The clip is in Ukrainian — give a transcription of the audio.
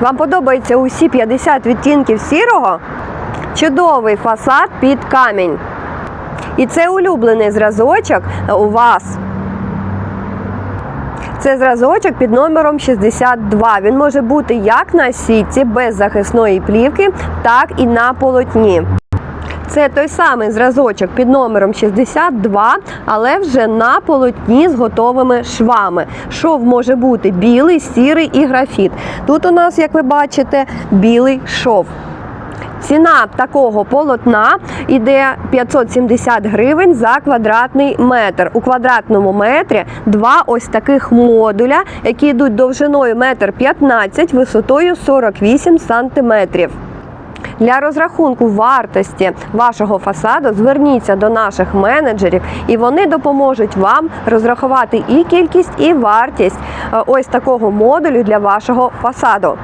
Вам подобаються усі 50 відтінків сірого? Чудовий фасад під камінь. І це улюблений зразочок у вас. Це зразочок під номером 62. Він може бути як на сітці без захисної плівки, так і на полотні. Це той самий зразочок під номером 62, але вже на полотні з готовими швами. Шов може бути білий, сірий і графіт. Тут у нас, як ви бачите, білий шов. Ціна такого полотна йде 570 гривень за квадратний метр. У квадратному метрі два ось таких модуля, які йдуть довжиною 1,15 м, висотою 48 сантиметрів. Для розрахунку вартості вашого фасаду зверніться до наших менеджерів, і вони допоможуть вам розрахувати і кількість, і вартість е, ось такого модулю для вашого фасаду.